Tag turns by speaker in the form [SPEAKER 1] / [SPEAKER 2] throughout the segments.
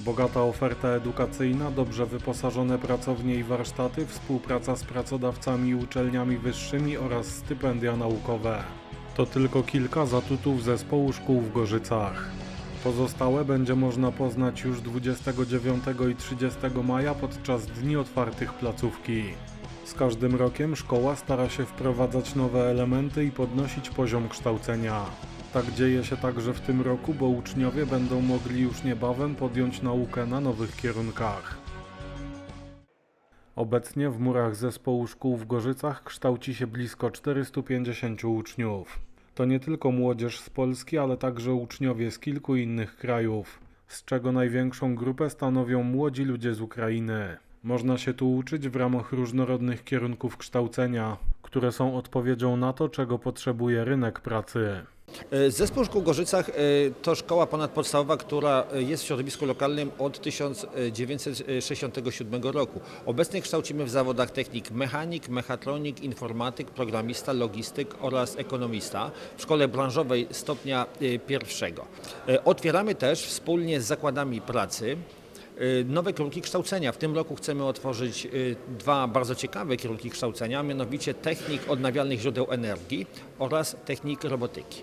[SPEAKER 1] Bogata oferta edukacyjna, dobrze wyposażone pracownie i warsztaty, współpraca z pracodawcami i uczelniami wyższymi oraz stypendia naukowe. To tylko kilka zatutów zespołu szkół w Gorzycach. Pozostałe będzie można poznać już 29 i 30 maja podczas Dni Otwartych Placówki. Z każdym rokiem szkoła stara się wprowadzać nowe elementy i podnosić poziom kształcenia. Tak dzieje się także w tym roku, bo uczniowie będą mogli już niebawem podjąć naukę na nowych kierunkach. Obecnie w murach zespołu szkół w Gorzycach kształci się blisko 450 uczniów. To nie tylko młodzież z Polski, ale także uczniowie z kilku innych krajów, z czego największą grupę stanowią młodzi ludzie z Ukrainy. Można się tu uczyć w ramach różnorodnych kierunków kształcenia, które są odpowiedzią na to, czego potrzebuje rynek pracy.
[SPEAKER 2] E, Zespół Szkół Gorzycach e, to szkoła ponadpodstawowa, która e, jest w środowisku lokalnym od 1967 roku. Obecnie kształcimy w zawodach technik mechanik, mechatronik, informatyk, programista, logistyk oraz ekonomista w szkole branżowej stopnia pierwszego. Otwieramy też wspólnie z zakładami pracy nowe kierunki kształcenia. W tym roku chcemy otworzyć y, dwa bardzo ciekawe kierunki kształcenia, mianowicie technik odnawialnych źródeł energii oraz technik robotyki.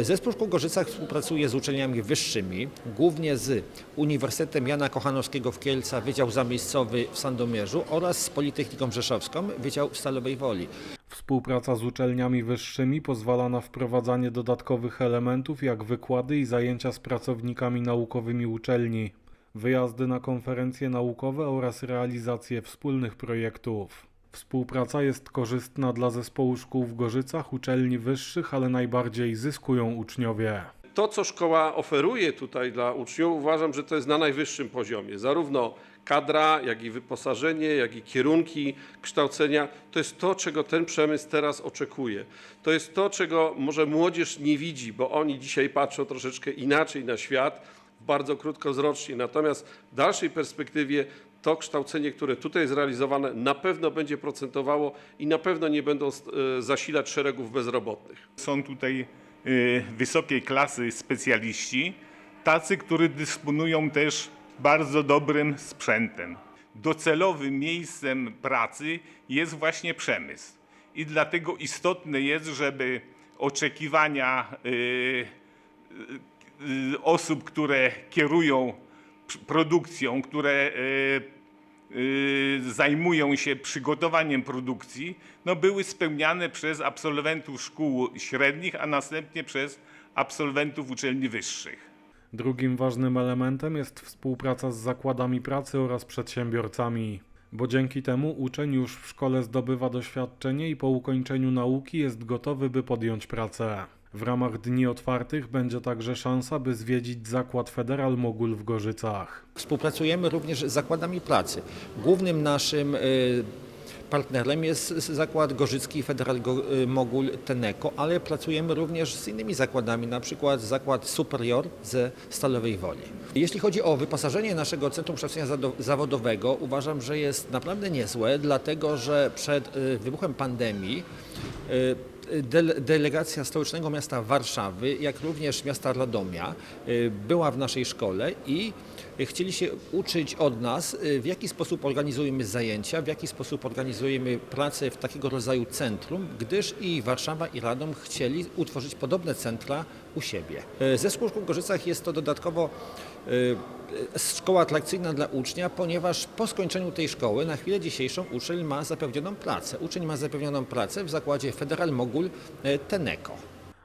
[SPEAKER 2] Y, Zespół Szkół Gorzycach współpracuje z uczelniami wyższymi, głównie z Uniwersytetem Jana Kochanowskiego w Kielcach, Wydział Zamiejscowy w Sandomierzu oraz z Politechniką Rzeszowską, Wydział w Stalowej Woli.
[SPEAKER 1] Współpraca z uczelniami wyższymi pozwala na wprowadzanie dodatkowych elementów, jak wykłady i zajęcia z pracownikami naukowymi uczelni, wyjazdy na konferencje naukowe oraz realizację wspólnych projektów. Współpraca jest korzystna dla zespołu szkół w Gorzycach, uczelni wyższych, ale najbardziej zyskują uczniowie.
[SPEAKER 3] to, co szkoła oferuje tutaj dla uczniów, uważam, że to jest na najwyższym poziomie. Zarówno kadra, jak i wyposażenie, jak i kierunki kształcenia. To jest to, czego ten przemysł teraz oczekuje. To jest to, czego może młodzież nie widzi, bo oni dzisiaj patrzą troszeczkę inaczej na świat, bardzo krótkowzrocznie. Natomiast w dalszej perspektywie to kształcenie, które tutaj jest realizowane, na pewno będzie procentowało i na pewno nie będą e, zasilać szeregów bezrobotnych.
[SPEAKER 4] Są tutaj y, wysokiej klasy specjaliści, tacy, którzy dysponują też bardzo dobrym sprzętem. Docelowym miejscem pracy jest właśnie przemysł. I dlatego istotne jest, żeby oczekiwania y, osób, które kierują pr- produkcją, które y, y, zajmują się przygotowaniem produkcji, no były spełniane przez absolwentów szkół średnich, a następnie przez absolwentów uczelni wyższych.
[SPEAKER 1] Drugim ważnym elementem jest współpraca z zakładami pracy oraz przedsiębiorcami, bo dzięki temu uczeń już w szkole zdobywa doświadczenie i po ukończeniu nauki jest gotowy, by podjąć pracę. W ramach Dni Otwartych będzie także szansa, by zwiedzić zakład Federal Mogul w Gorzycach.
[SPEAKER 2] Współpracujemy również z zakładami pracy. Głównym naszym y, partnerem jest zakład Gorzycki Federal y, Mogul Teneko, ale pracujemy również z innymi zakładami, na przykład zakład Superior ze Stalowej Woli. Jeśli chodzi o wyposażenie naszego Centrum Kształcenia Zawodowego, uważam, że jest naprawdę niezłe, dlatego że przed y, wybuchem pandemii Delegacja Stołecznego Miasta Warszawy, jak również miasta Radomia y, była w naszej szkole i chcieli się uczyć od nas, y, w jaki sposób organizujemy zajęcia, w jaki sposób organizujemy pracę w takiego rodzaju centrum, gdyż i Warszawa i Radom chcieli utworzyć podobne centra u siebie. Y, Zespół Szkół w Gorzycach jest to dodatkowo y, szkoła atrakcyjna dla ucznia, ponieważ po skończeniu tej szkoły na chwilę dzisiejszą uczeń ma zapewnioną pracę. Uczeń ma zapewnioną pracę w zakładzie Federal Mogul Teneko.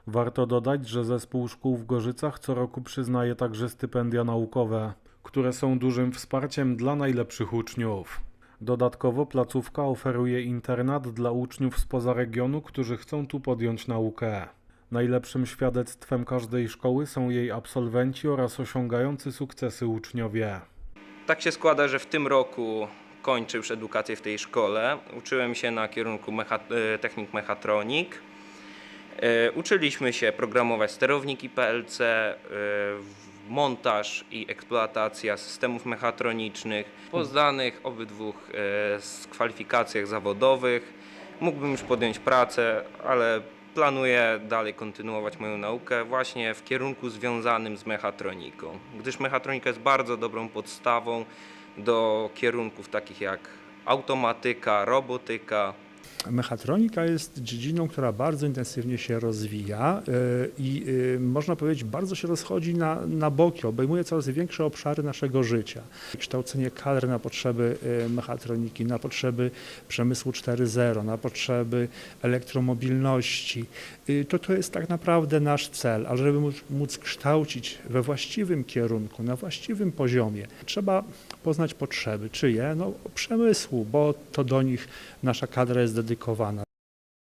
[SPEAKER 1] Warto dodać, że zespół szkół w Gorzycach co roku przyznaje także stypendia naukowe, które są dużym wsparciem dla najlepszych uczniów. Dodatkowo placówka oferuje internat dla uczniów spoza regionu, którzy chcą tu podjąć naukę. Najlepszym świadectwem każdej szkoły są jej absolwenci oraz osiągający sukcesy uczniowie.
[SPEAKER 5] Tak się składa, że w tym roku kończę już edukację w tej szkole. Uczyłem się na kierunku mecha, e, technik mechatronik. E, Uczyliśmy się programować sterowniki PLC, e, montaż i eksploatacja systemów mechatronicznych. Po zdanych obydwu z kwalifikacjach zawodowych mógłbym już podjąć pracę, ale planuję dalej kontynuować moją naukę właśnie w kierunku związanym z mechatroniką, gdyż mechatronika jest bardzo dobrą podstawą do kierunków takich jak automatyka, robotyka,
[SPEAKER 6] Mechatronika jest dziedziną, która bardzo intensywnie się rozwija e, i e, można powiedzieć bardzo się rozchodzi na, na boki, obejmuje coraz większe obszary naszego życia. Kształcenie kadr na potrzeby e, mechatroniki, na potrzeby przemysłu 4.0, na potrzeby elektromobilności, to to jest tak naprawdę nasz cel, ale żeby móc, kształcić we właściwym kierunku, na właściwym poziomie, trzeba poznać potrzeby. Czyje? No przemysłu, bo to do nich nasza kadra jest dedykowana.